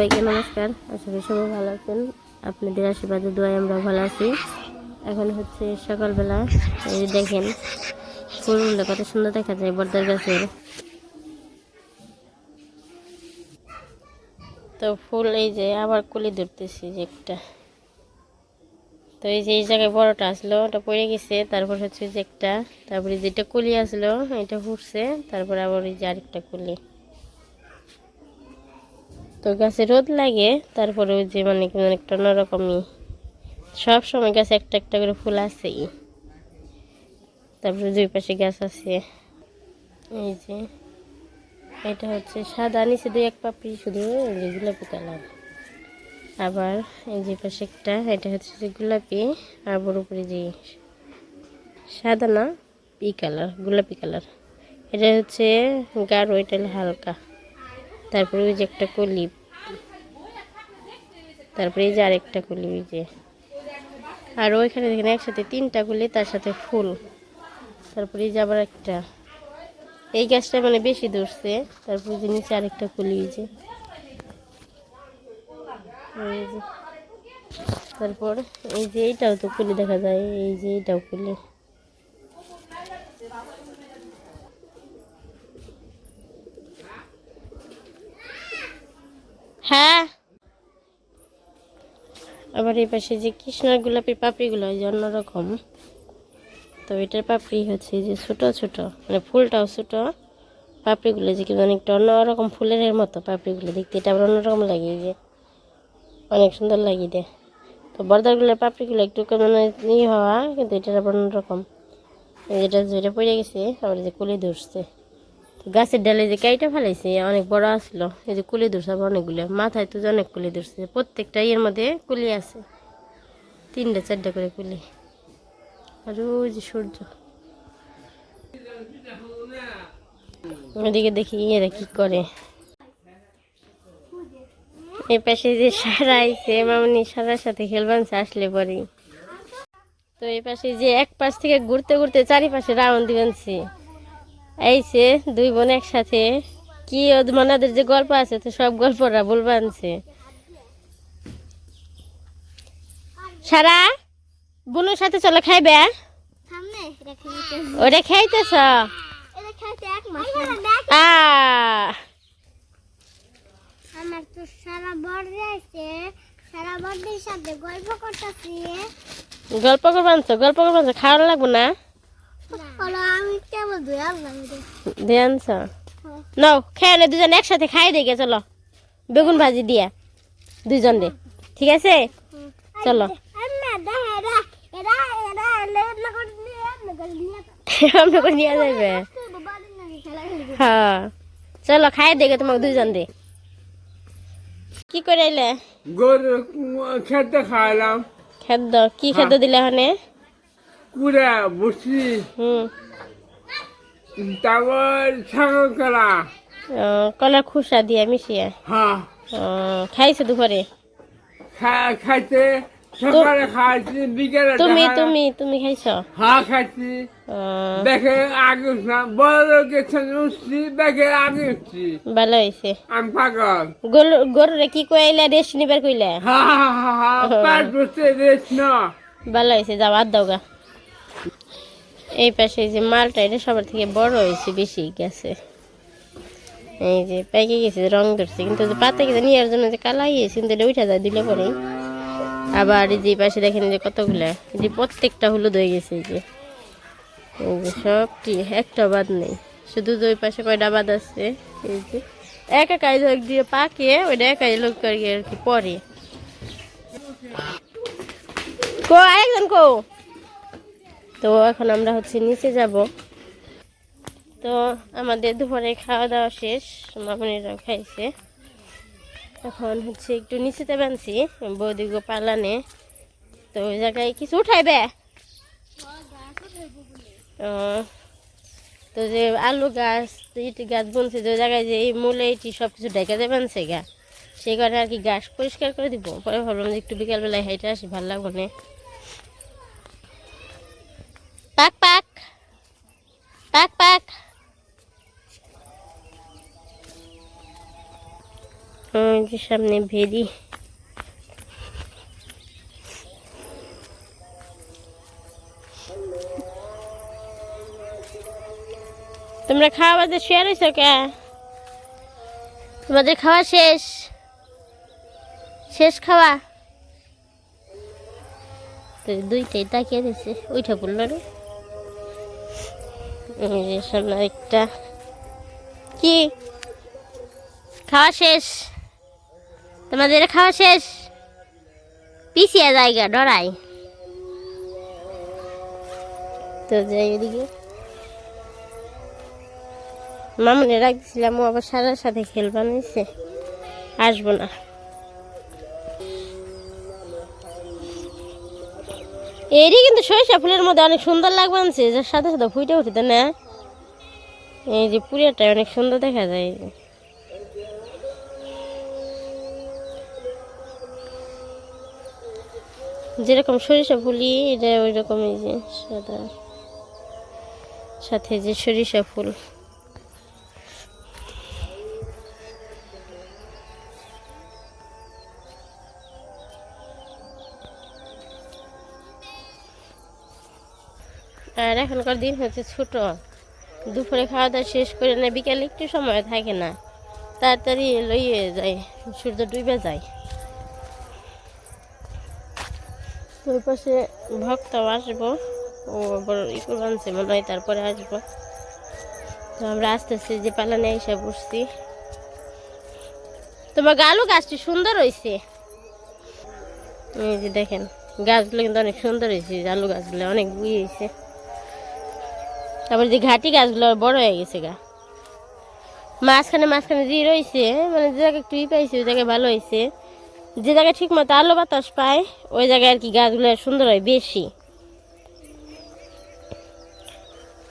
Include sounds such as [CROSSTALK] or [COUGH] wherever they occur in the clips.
সবাইকে নমস্কার। আশা করি সবাই ভালো আছেন। আপনাদের আশীর্বাদে, দোয়ায় আমরা ভালো আছি। এখন হচ্ছে সকালবেলা, এই দেখেন, ফুলগুলো কত সুন্দর দেখা যায় বর্দার গাছের। তো ফুল এই যে আবার কলি ধরতেছি যে একটা। তো এই যে এই জায়গায় বড়টা আসলো, ওটা পড়ে গেছে, তারপর হচ্ছে যে একটা, তারপরে যেটা কলি আসলো, এটা ফুটছে, তারপর আবার এই যে আরেকটা কলি। তো গাছে রোদ লাগে, তারপরে ওই যে মানে কেমন একটা অন্যরকমই। সব সময় গাছে একটা একটা করে ফুল আছেই। তারপরে দুই পাশে গাছ আছে। এই যে, এটা হচ্ছে সাদা, নিচে দুই এক পাপড়ি শুধু গোলাপি কালার। আবার এই যে পাশে একটা, এটা হচ্ছে যে গোলাপি আর বড় উপরে যে সাদা না, পি কালার, গোলাপি কালার। এটা হচ্ছে গাঢ়, এটা হলো হালকা। তারপরে ওই যে একটা কলি, তারপরে এই যে আরেকটা কলি ওই যে। আর ওইখানে দেখেন একসাথে তিনটা কলি, তার সাথে ফুল। তারপরে এই যে আবার একটা। এই গাছটা মানে বেশি ধরছে, তারপরে যে নিচে আরেকটা কলি ওই যে। তারপর এই যে এইটাও তো কুলি দেখা যায়, এই যে এইটাও কুলি। হ্যাঁ। আবার এই পাশে যে কৃষ্ণার গোলাপি পাপড়িগুলো হয় যে অন্যরকম। তো এটার পাপড়ি হচ্ছে যে ছোট ছোট মানে ফুলটাও ছোট। পাপড়িগুলো যে কিন্তু অনেকটা অন্যরকম ফুলের মতো পাপড়িগুলো দেখতে, এটা আবার অন্যরকম লাগে যে। অনেক সুন্দর লাগে দে তো বর্দারগুলোর পাপড়িগুলো একটু মানে ই হওয়া, কিন্তু এটার আবার অন্যরকম। যেটা যেটা পড়ে গেছে, আবার যে কুলি ধরছে। গাছের ডালে যে কাইটা ফেলাইছে অনেক বড় আসলো। এই যে কুলি ধরছে অনেকগুলো। মাথায় তো অনেক কুলি ধরছে। প্রত্যেকটা ইয়ের মধ্যে কুলি আছে। তিনটা, চারটা করে কুলি। আর ওই যে সূর্য। ওদিকে দেখি এরা কি করে। এই পাশে যে সারা আইছে, মামনি সারার সাথে খেলবানছে আসলে পরে তো এই পাশে যে এক পাশ থেকে ঘুরতে ঘুরতে চারিপাশে রাউন্ড দিবেনছি আইছে দুই বোন একসাথে। কি ওদের যে গল্প আছে তো সব গল্পরা বলবানছে সারা বোনের সাথে চলে খাইবে? ওটা খাইতেছ? আমার তো সারা সারা সাথে গল্প করতেছি। গল্প করবানছ গল্প করবানছ লাগবো না? ধ্যানছ নাও খেয়ে নে দুজন একসাথে খাই দেখে চলো। বেগুন ভাজি দিয়া দুজন দে ঠিক আছে? চলো। নিয়ে যাবে। হ্যাঁ। চলো খাই দেখে তোমাকে দুজন দে। কি করে এলে? গরু খেতে খাওয়ালাম খাদ্য কি খাদ্য দিলে হনে কুড়া বসি তারপর ছাগল আহ, কলার খুসা দিয়ে মিশিয়ে। হ্যাঁ। খাইছো দুপুরে? খা- খাইতে সকালে খাইছি বিকেলে তুমি তুমি তুমি খাইছো? হ্যাঁ খাইছি। দেখে আগে উঠলাম। বড় সঙ্গে উঠছি দেখে আগে উঠছি। ভালো হয়েছে আমি পাগল। গরু গরুরে কি কইলে রেস্ট নিবার কইলে? হা হা হা হা পাঁচ বছর রেস্ট ন ভালো হয়েছে যাও আর দাও গা। এই পাশে যে মালটা, এটা সবার থেকে বড় হয়েছে, বেশি গেছে। এই যে পেকে গেছে, রং ধরছে, কিন্তু পাতে গেছে, নেওয়ার জন্য যে কালাই কিন্তু এটা উঠা যায় দিলে পরে আবার যে পাশে দেখেন যে কতগুলা যে প্রত্যেকটা হলুদ হয়ে গেছে, এই যে। এই যে সবটি, একটা বাদ নেই। শুধু দুই পাশে কয়টা বাদ আছে, এই যে। এক একাই লোক দিয়ে পাকে, ওইটা একাই লোক আর কি আর কি পরে। কো, আরেকজন কো। তো এখন আমরা হচ্ছে নিচে যাব। তো আমাদের দুপুরে খাওয়া দাওয়া শেষ মামনিরাও খাইছে। এখন হচ্ছে একটু নিচেতে বানছি বৌদিগো পালানে। তো ওই জায়গায় কিছু উঠাইবে? তো যে আলু গাছ, ইটি গাছ বুনছে, যে ওই জায়গায় যে এই মূলে ইটি সব কিছু ডেকে দেবেন সে গা। সেই কারণে আর কি গাছ পরিষ্কার করে দিব? পরে ভাবলাম যে একটু বিকালবেলায় হাইটে আসি, ভালো লাগবে না পাক পাক পাক পাক ওই যে সামনে ভেরি তোমরা খাওয়া বাদে শুয়ে রয়েছ কে? তোমাদের খাওয়া শেষ। শেষ খাওয়া। দুইটাই তাকিয়ে দিছে ওইটা বলল রে। যে সামনে একটা কি? খাওয়া শেষ? তোমাদের খাওয়া শেষ? পিছিয়ে জায়গা, ডরাই। তো যাই এদিকে। মামুনে রাখছিলাম আবার সারার সাথে খেলবা নিছে আসব না। এরই কিন্তু সরিষা ফুলের মধ্যে অনেক সুন্দর লাগবে আনছে। যার সাথে সাথে ফুটে উঠে না? এই যে পুরিয়াটা অনেক সুন্দর দেখা যায়। যেরকম সরিষা ফুলি এটা ওই রকমই যে সাদা। সাথে যে সরিষা ফুল। আর এখনকার দিন হচ্ছে ছোট। দুপুরে খাওয়া দাওয়া শেষ করে না, বিকালে একটু সময় থাকে না। তাড়াতাড়ি লইয়ে যায়, সূর্য ডুবে যায়। ওই পাশে ভক্ত আসব, ও বড় ইকুর বানছে মনে হয়, তারপরে আসব। তো আমরা আসতেছি যে পালানে এসে বসছি। তোমার গালু গাছটি সুন্দর হয়েছে এই যে দেখেন, গাছগুলো কিন্তু অনেক সুন্দর হয়েছে আলু গাছগুলো অনেক বুয়ে হয়েছে তারপরে যে ঘাটি গাছগুলো বড় হয়ে গেছে গা। মাঝখানে মাঝখানে যে রয়েছে মানে যে জায়গায় একটু ই পাইছে, ওই জায়গায় ভালো হয়েছে যে জায়গায় ঠিক মতো আলো বাতাস পায়, ওই জায়গায় আর কি গাছগুলো সুন্দর হয় বেশি।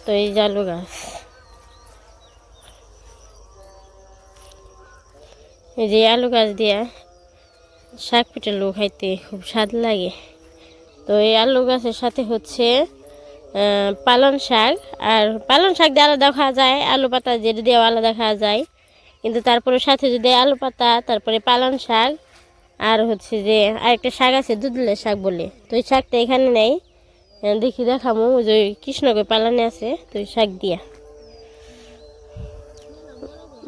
তো এই আলু গাছ। এই যে আলু গাছ দিয়া শাক পিঠে লো খাইতে খুব স্বাদ লাগে। তো এই আলু গাছের সাথে হচ্ছে পালং শাক। আর পালং শাক দিয়ে আলাদা খাওয়া যায় আলু পাতা যেটা দিয়েও আলাদা খাওয়া যায়। কিন্তু তারপরে সাথে যদি আলু পাতা তারপরে পালং শাক আর হচ্ছে যে আরেকটা শাক আছে দুধলের শাক বলে। তো ওই শাকটা এখানে নেই। দেখি দেখামো যে ওই কৃষ্ণকে পালানে আছে তো ওই শাক দিয়া।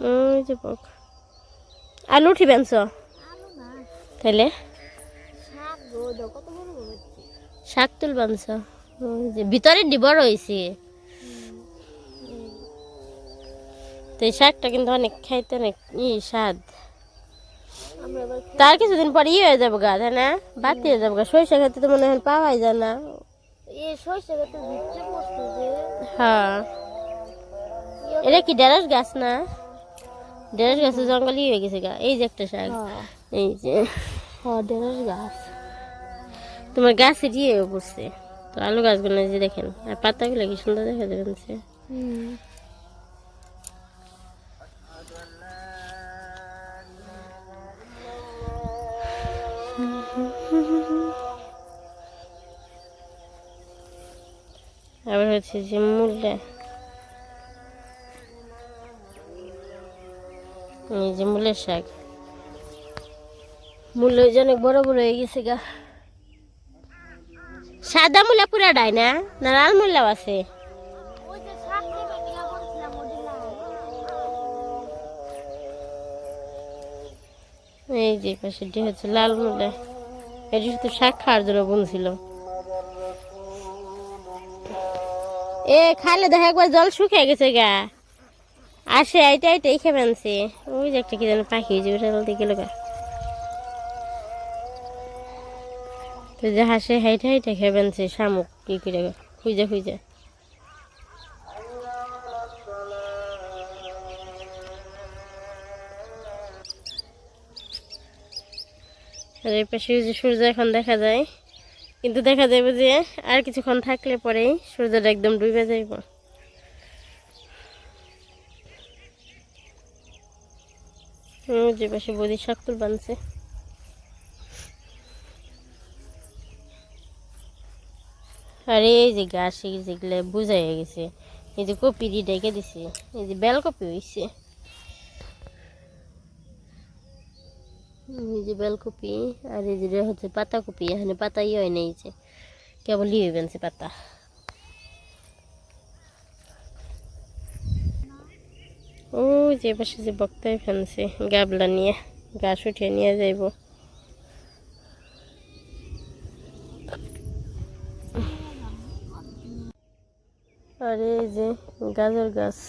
ওই যে আলু উঠিবেন চ তাহলে শাক শাক তুলবান ভিতরে ডি বড় হয়েছে তো এই শাকটা কিন্তু অনেক খাইতে অনেক ই স্বাদ। তার কিছুদিন পর ই হয়ে যাব গা তাই না? বাতি হয়ে যাব গা সরিষা খেতে তো মনে হয় পাওয়াই যায় না। হ্যাঁ। এটা কি ঢেঁড়স গাছ না? ঢেঁড়স গাছের জঙ্গলই হয়ে গেছে গা। এই যে একটা শাক। এই যে। হ্যাঁ ঢেঁড়স গাছ। তোমার গাছের ইয়ে বসছে তো আলু গাছগুলো যে দেখেন, আর পাতাগুলো কি সুন্দর দেখা যাচ্ছে। হুম আবার হচ্ছে যে এই যে মূলের শাক। মূল ওই যে অনেক বড় বড় হয়ে গেছে গা। সাদা মূলা পুরা ডাই না না লাল মূলাও আছে? এই যে পাশেটি হচ্ছে লাল মূলা। এটি শুধু শাক খাওয়ার জন্য বুনছিল। এ, খাইলে দেখা একবার জল শুকিয়ে গেছে গা। আসে আইটা আইটা খেয়ে ফেলছে ওই যে একটা কি যেন পাখি যে ওটা গেল গা। তো যে হাসে হাইটা হাইটা ফেলছে, শামুক, কি করে খুঁজে খুঁজে। আর এই পাশে যে সূর্য এখন দেখা যায়। কিন্তু দেখা যাবে যে আর কিছুক্ষণ থাকলে পরেই সূর্যটা একদম ডুবে যাইব। যে পাশে বদি শাক তুল বানছে। আর, এই যে গাছ যেগুলো বুঝাই গেছে। এই যে কপি দিয়ে ডেকে দিছে। এই যে বেল কপি হয়েছে এই যে বেলকপি আর এই যে হচ্ছে পাতাকপি এখানে পাতা ইয়ে হয় না এই যে। কেবল ইয়ে বেনছে পাতা। ও, যে পাশে যে বক্তায় ফেলছে, গাবলা নিয়ে, গাছ উঠিয়ে নিয়ে যাইব। আর এই যে গাজর গাছ।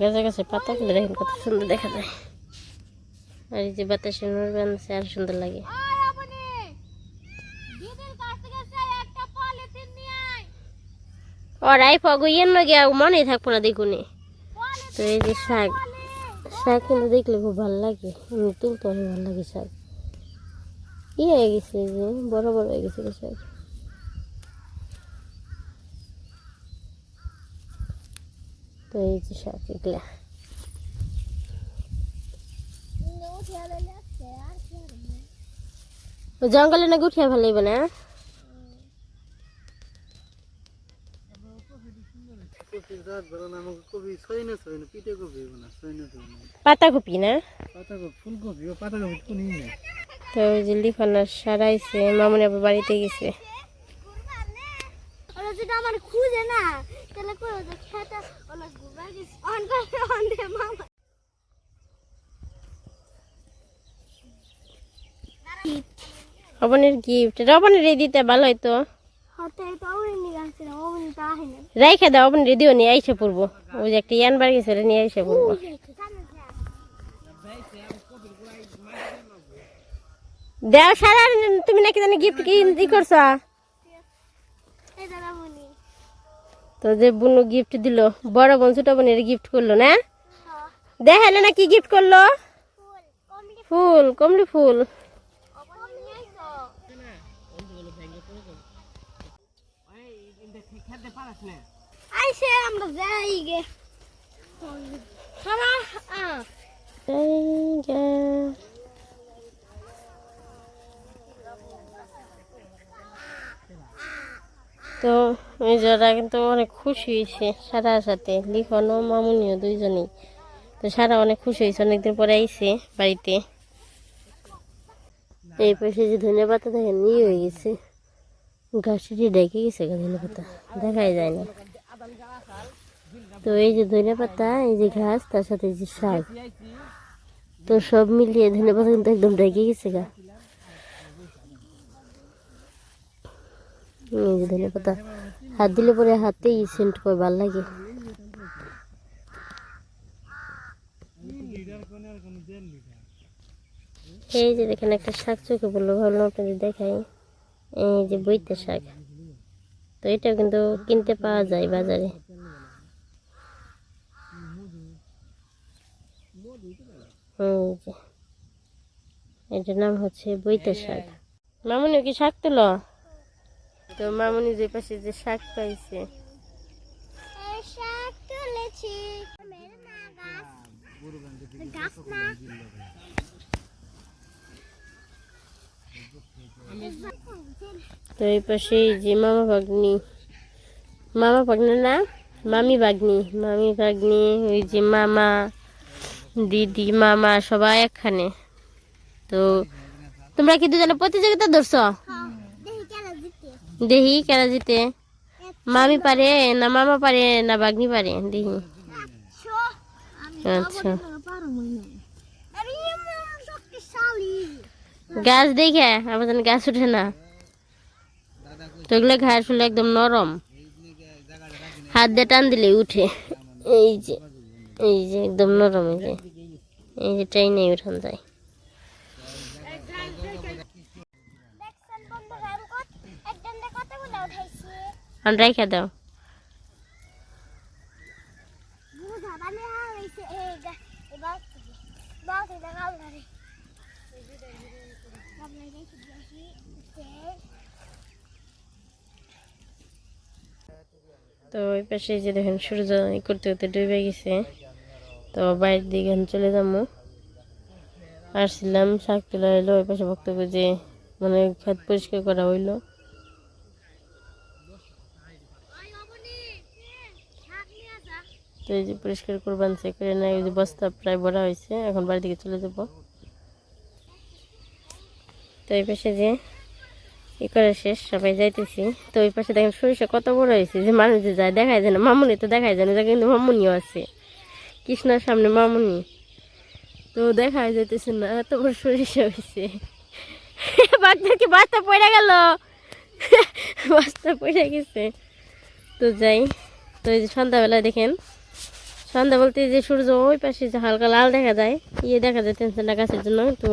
গেছে গাছে পাতাগুলো দেখেন কত সুন্দর দেখা যায়। আর এই যে বাতাসে নোর বানছে আর সুন্দর লাগে। ওই আপনি ভিতর কাছে গেছে একটা পলিথিন নিয়ে আয়। আর আই পাগো ইয়েন না গিয়া মনে থাকব না দেখুনি। তো এই যে শাক। শাক কিন্তু দেখলে খুব ভালো লাগে। আমি তুলতে অনেক ভালো লাগে শাক। ই হয়ে গেছে যে বড় বড় হয়ে গেছে শাক। তো এই যে শাক এগুলা। জঙ্গলে না গুঠিয়া ভালো না কপির রাত বেলা আমাকে কপি ছয়নে ছয়নে পিঠে কপি না ছয়নে ছয়নে পাতাকপি না? তো যে সারাইছে মামনি আবার বাড়িতে গেছে। ওরা যদি আমার খুঁজে না তাহলে কই ওদের খেতে? ওরা ঘুরবা গেছে। অন করে অন দে মামা। রবনের গিফট রবনের এই দিতে ভালো হয়তো হতে তো রাইখে দাও রবনের দিও নিয়ে আইসে পড়ব। ওই যে একটা ইয়ান বার গেছে ওটা নিয়ে আইসে পড়ব। দেও সারা তুমি নাকি জানি গিফট কি করছ? তো যে বুনু গিফট দিল বড় বোন ছোট বোনের গিফট করল না? দেখালে না কি গিফট করল? ফুল কমলি ফুল কমলি ফুল কমলি আইছো আইসে আমরা যাই গে। সারা। তো ওই যারা কিন্তু অনেক খুশি হয়েছে সারার সাথে। লিখনও মামুনিও দুইজনেই। তো সারা অনেক খুশি হয়েছে অনেকদিন পরে আইছে বাড়িতে। এই পাশে যে ধন্যবাদ দেখেন ইয়ে হয়ে গেছে। গাছটি ডেকে গেছে ধনে পাতা। দেখাই যায় না তো এই যে ধনে পাতা, এই যে ঘাস, তার সাথে যে শাক। তো সব মিলিয়ে ধনে পাতা কিন্তু একদম ডেকে গেছে গা। এই যে ধনে পাতা। হাত দিলে পরে হাতেই সেন্ট করে, ভালো লাগে। এই যে দেখেন একটা শাক চোখে বলল ভাবলাম আপনাদের দেখাই। এই যে বইতে শাক। তো এটা কিন্তু কিনতে পাওয়া যায় বাজারে। এটার নাম হচ্ছে বইতে শাক। মামুনি, কি শাক তুলো? তো মামুনি যে পাশে যে শাক পাইছে। শাক তুলেছি। গাছ না। তো এই পাশে যে মামা ভাগ্নি। মামা ভাগ্নি না? মামি ভাগ্নি। মামি ভাগ্নি ওই যে মামা দিদি মামা সবাই একখানে। তো তোমরা কি দুজনে প্রতিযোগিতা ধরছ? দেখি কেন জিতে? মামি পারে না মামা পারে না ভাগ্নি পারে? শো আমি আচ্ছা পারো মনে আরে এমন শক্তিশালী গাছ দেখে? আবার যেন গাছ উঠে না। তো এগুলো ঘাস হলে একদম নরম। হাত দিয়ে টান দিলে উঠে। এই যে এই যে একদম নরম এই যে। এই যে ট্রেনে উঠান যায়। দেখছেন বন্ধুরা আমি কত একজন কতগুলো উঠাইছি আর রেখে দাও বুঝা মানে হইছে এই গা- এই বাস থেকে বাস এটা গাবলা রে গাবলা রে দেখি তো ওই পাশে যে দেখেন সূর্য করতে করতে ডুবে গেছে। তো বাইরের দিকে চলে যাব। আসছিলাম, শাক তোলা হইল, ওই পাশে বক্তব্য যে মানে খেত পরিষ্কার করা হইল। তো এই যে পরিষ্কার করবান সে করে নেয় ওই যে বস্তা প্রায় ভরা হয়েছে, এখন বাড়ি দিকে চলে যাব। তো এই পাশে যে ই করা শেষ, সবাই যাইতেছি। তো ওই পাশে দেখেন সরিষা কত বড় হয়েছে, যে মানুষ যে যায় দেখায় যায় না, মামুনি তো দেখায় যায় না কিন্তু মামুনিও আছে। কৃষ্ণার সামনে মামুনি। তো দেখায় যাইতেছে না, এত বড় সরিষা হয়েছে। [LAUGHS] বাচ্চা কি বাচ্চা পড়ে গেল? [LAUGHS] বাচ্চা পড়ে গেছে। তো যাই, তো এই যে সন্ধ্যাবেলায় দেখেন, সন্ধ্যা বলতে যে সূর্য ওই পাশে যে হালকা লাল দেখা যায় ইয়ে দেখা যায় টেনশনটা গাছের জন্য, তো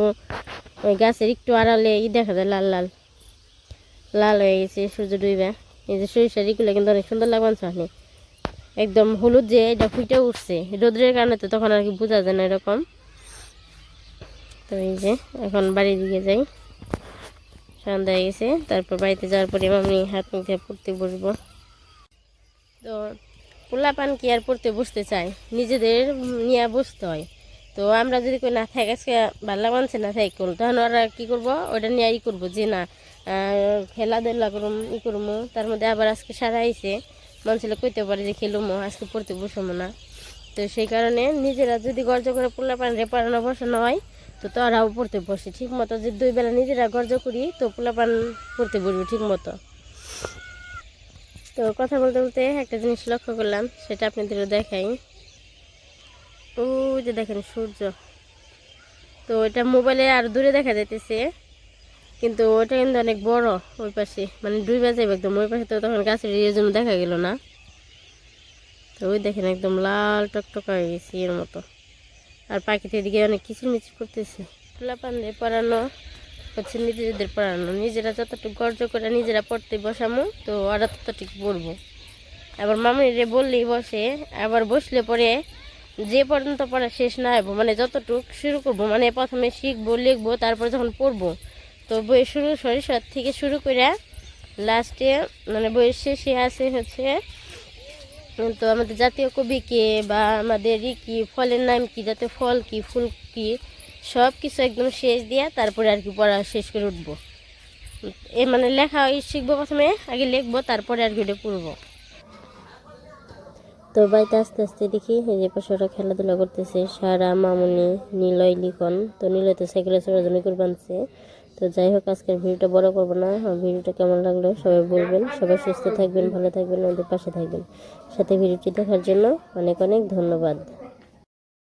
ওই গাছের একটু আড়ালে ই দেখা যায় লাল লাল। লাল হয়ে গেছে, সূর্য ডুইবা। এই যে সরিষার ইগুলো কিন্তু অনেক সুন্দর লাগবে আপনি একদম হলুদ যে এটা ফুটে উঠছে, রোদ্রের কারণে তো তখন আর কি বোঝা যায় না এরকম। তো এই যে এখন বাড়ির দিকে যাই। সন্ধ্যা হয়ে গেছে, তারপর বাড়িতে যাওয়ার পরে আমি হাত মুখ পড়তে বসবো। তো পোলাপান কি আর পড়তে বসতে চায়? নিজেদের নিয়ে বসতে হয়। তো আমরা যদি কই না থাকে আজকে ভালো মানছে না থাকে কোন তখন ওরা কী করব? ওটা নিয়ে ই করব যে না খেলাধুলা করুম, ই করব তার মধ্যে আবার আজকে সারা আইসে মন ছিল কইতে পারে যে খেলুমো, আজকে পড়তে বসবো না। তো সেই কারণে নিজেরা যদি গর্জ করে পোলাপান রে পড়ানো বসানো হয়, তো তোরাও পড়তে বসে। ঠিক মতো যে দুই বেলা নিজেরা গর্জ করি, তো পোলা পান পড়তে বসবে ঠিক মতো। তো কথা বলতে বলতে একটা জিনিস লক্ষ্য করলাম, সেটা আপনাদেরও দেখাই। ও যে দেখেন সূর্য। তো এটা মোবাইলে আর দূরে দেখা যাইতেছে, কিন্তু ওটা কিন্তু অনেক বড় ওই পাশে। মানে দুই বাজে একদম, ওই পাশে তো তখন গাছের ইয়ের জন্য দেখা গেল না। তো ওই দেখেন একদম লাল টকটকা হয়ে গেছে এর মতো। আর পাখিতে দিকে অনেক কিচিরমিচির করতেছে। খোলা পোলাপানদের পড়ানো, হচ্ছে নিজেদের পড়ানো। নিজেরা যতটুকু গর্জ করে নিজেরা পড়তে বসামো, তো ওরা ততটুকু পড়ব। আবার মামনিরে বললেই বসে, আবার বসলে পরে যে পর্যন্ত পড়া শেষ না হব মানে যতটুক শুরু করব মানে প্রথমে শিখব, লিখব, তারপর যখন পড়ব, তো বইয়ের শুরু সরিষার থেকে শুরু করে লাস্টে মানে বইয়ের শেষে আছে হচ্ছে, তো আমাদের জাতীয় কবি কে বা আমাদের ই কি, ফলের নাম কি, জাতীয় ফল কি, ফুল কি সব কিছু একদম শেষ দিয়া তারপরে আর কি পড়া শেষ করে উঠবো। এ মানে লেখা শিখব প্রথমে, আগে লিখব, তারপরে আর কি পড়ব। তো বাড়িতে আস্তে আস্তে দেখি এই যে পাশে ওরা খেলাধুলা করতেছে, সারা মামুনি, নিলয়, লিখন। তো নিলয় তো সাইকেলে চড়ার জন্য করে বানছে তো যাই হোক, আজকের ভিডিওটা বড় করব না। ভিডিওটা কেমন লাগল সবাই বলবেন। সবাই সুস্থ থাকবেন, ভালো থাকবেন, আমাদের পাশে থাকবেন। সাথে ভিডিওটি দেখার জন্য অনেক অনেক ধন্যবাদ।